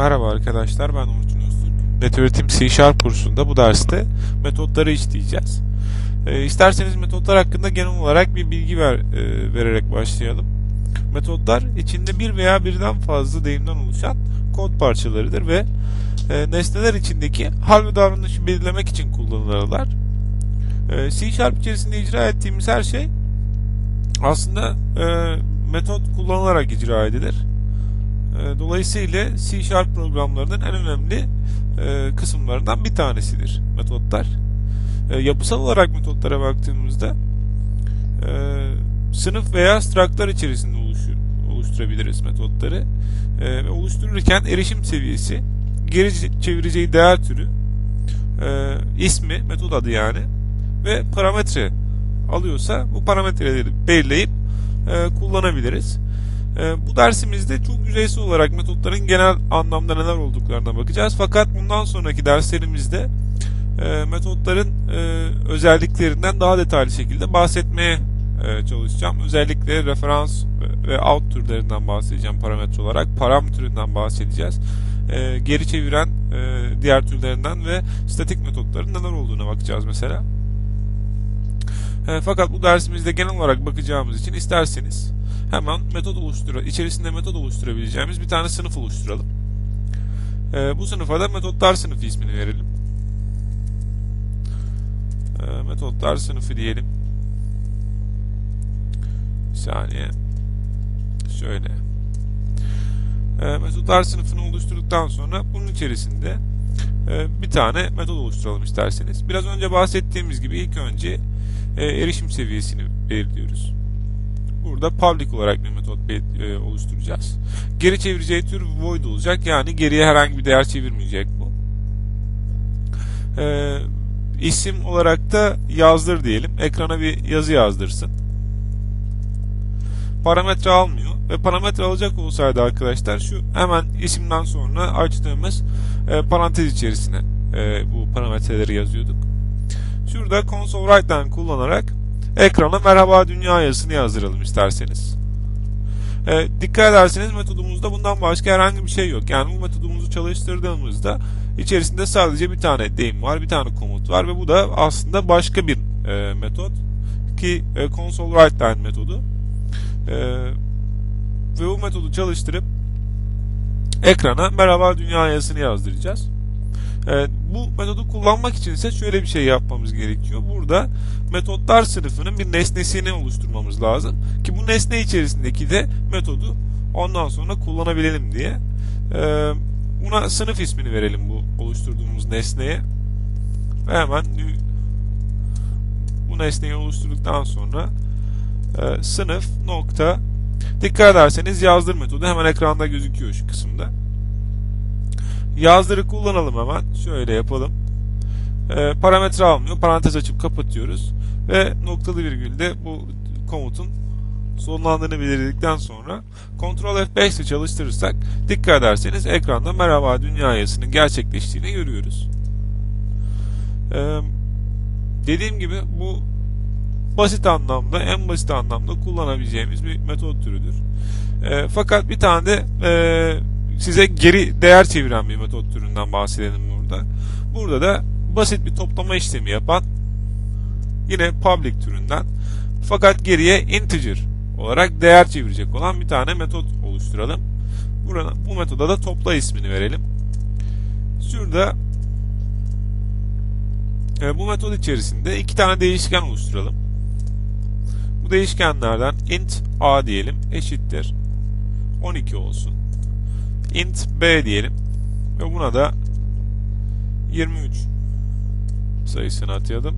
Merhaba arkadaşlar ben Orçun Öztürk. Netüretim C Sharp kursunda bu derste metotları işleyeceğiz. E, isterseniz metotlar hakkında genel olarak bir bilgi ver, e, vererek başlayalım. Metotlar içinde bir veya birden fazla deyimden oluşan kod parçalarıdır ve e, nesneler içindeki hal ve davranışı belirlemek için kullanılırlar. E, C Sharp içerisinde icra ettiğimiz her şey aslında e, metot kullanılarak icra edilir. E, dolayısıyla C Sharp programlarının en önemli e, kısımlarından bir tanesidir metotlar. E, yapısal olarak metotlara baktığımızda sınıf veya structlar içerisinde oluşur, oluşturabiliriz metotları. Oluştururken erişim seviyesi, geri çevireceği değer türü, ismi, metot adı yani ve parametre alıyorsa bu parametreleri belirleyip kullanabiliriz. E, bu dersimizde çok yüzeysel olarak metotların genel anlamda neler olduklarına bakacağız. Fakat bundan sonraki derslerimizde e, metotların e, özelliklerinden daha detaylı şekilde bahsetmeye e, çalışacağım. Özellikle referans ve out türlerinden bahsedeceğim parametre olarak. Param türünden bahsedeceğiz. E, geri çeviren diğer türlerinden ve statik metotların neler olduğuna bakacağız mesela. Fakat bu dersimizde genel olarak bakacağımız için isterseniz hemen metot oluştur içerisinde metot oluşturabileceğimiz bir tane sınıf oluşturalım. E, bu sınıfa da metotlar sınıfı ismini verelim. E, metotlar sınıfı diyelim. Bir saniye. Şöyle. E, metotlar sınıfını oluşturduktan sonra bunun içerisinde e, bir tane metot oluşturalım isterseniz. Biraz önce bahsettiğimiz gibi ilk önce e, erişim seviyesini belirliyoruz. Burada public olarak bir metot e, oluşturacağız. Geri çevireceği tür void olacak. Yani geriye herhangi bir değer çevirmeyecek bu. E, isim olarak da yazdır diyelim. Ekrana bir yazı yazdırsın. Parametre almıyor. Ve parametre alacak olsaydı arkadaşlar şu hemen isimden sonra açtığımız e, parantez içerisine e, bu parametreleri yazıyorduk. Şurada console write line kullanarak ekrana merhaba dünya yazısını yazdıralım isterseniz. E, dikkat ederseniz metodumuzda bundan başka herhangi bir şey yok. Yani bu metodumuzu çalıştırdığımızda içerisinde sadece bir tane deyim var, bir tane komut var ve bu da aslında başka bir e, metot ki e, console write line metodu. E, ve bu metodu çalıştırıp ekrana merhaba dünya yazısını yazdıracağız. E, bu metodu kullanmak için ise şöyle bir şey yapmamız gerekiyor. Burada metotlar sınıfının bir nesnesini oluşturmamız lazım. Ki bu nesne içerisindeki de metodu ondan sonra kullanabilelim diye. E, buna sınıf ismini verelim bu oluşturduğumuz nesneye. Ve hemen bu nesneyi oluşturduktan sonra e, sınıf nokta dikkat ederseniz yazdır metodu hemen ekranda gözüküyor şu kısımda. Yazdırı kullanalım hemen. Şöyle yapalım. E, parametre almıyor. Parantez açıp kapatıyoruz. Ve noktalı virgülde bu komutun sonlandığını belirledikten sonra Ctrl F5 ile çalıştırırsak dikkat ederseniz ekranda merhaba dünya yazısının gerçekleştiğini görüyoruz. Ee, dediğim gibi bu basit anlamda en basit anlamda kullanabileceğimiz bir metot türüdür. Ee, fakat bir tane de e, size geri değer çeviren bir metot türünden bahsedelim burada. Burada da basit bir toplama işlemi yapan yine public türünden fakat geriye integer olarak değer çevirecek olan bir tane metot oluşturalım. Burada, bu metoda da topla ismini verelim. Şurada e, bu metod içerisinde iki tane değişken oluşturalım. Bu değişkenlerden int a diyelim eşittir 12 olsun int b diyelim ve buna da 23 sayısını atayalım.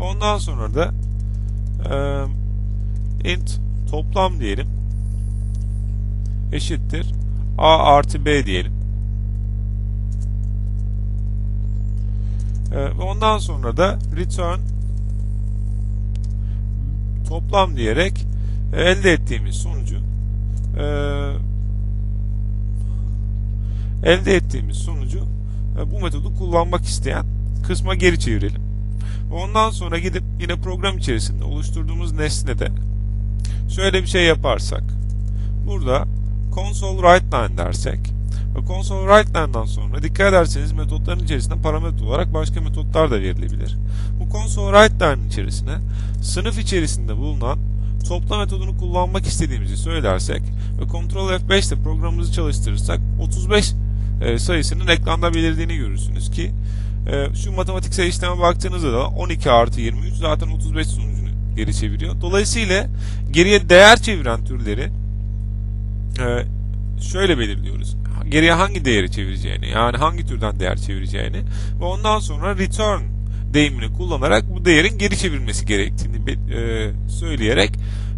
Ondan sonra da e, int toplam diyelim eşittir a artı b diyelim. Ve ondan sonra da return toplam diyerek elde ettiğimiz sonucu e, elde ettiğimiz sonucu e, bu metodu kullanmak isteyen kısma geri çevirelim. Ondan sonra gidip yine program içerisinde oluşturduğumuz nesnede şöyle bir şey yaparsak burada console write line dersek ve console write line'dan sonra dikkat ederseniz metotların içerisinde parametre olarak başka metotlar da verilebilir. Bu console write line içerisine sınıf içerisinde bulunan topla metodunu kullanmak istediğimizi söylersek ve Ctrl F5 ile programımızı çalıştırırsak 35 e, sayısının ekranda belirdiğini görürsünüz ki e, şu matematiksel işleme baktığınızda da 12 artı 23 zaten 35 sonucunu geri çeviriyor. Dolayısıyla geriye değer çeviren türleri e, şöyle belirliyoruz. Geriye hangi değeri çevireceğini yani hangi türden değer çevireceğini ve ondan sonra return deyimini kullanarak bu değerin geri çevirmesi gerektiğini söyleyerek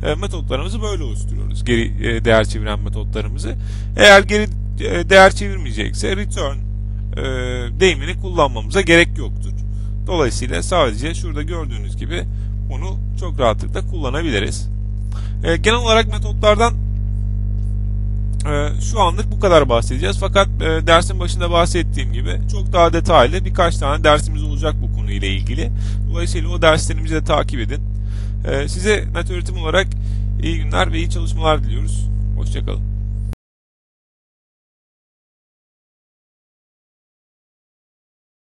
e, metotlarımızı böyle oluşturuyoruz. Geri değer çeviren metotlarımızı. Eğer geri değer çevirmeyecekse return e, deyimini kullanmamıza gerek yoktur. Dolayısıyla sadece şurada gördüğünüz gibi bunu çok rahatlıkla kullanabiliriz. E, genel olarak metotlardan e, şu anlık bu kadar bahsedeceğiz. Fakat e, dersin başında bahsettiğim gibi çok daha detaylı birkaç tane dersimiz olacak bu konuyla ilgili. Dolayısıyla o derslerimizi de takip edin. E, size net öğretim olarak iyi günler ve iyi çalışmalar diliyoruz. Hoşçakalın.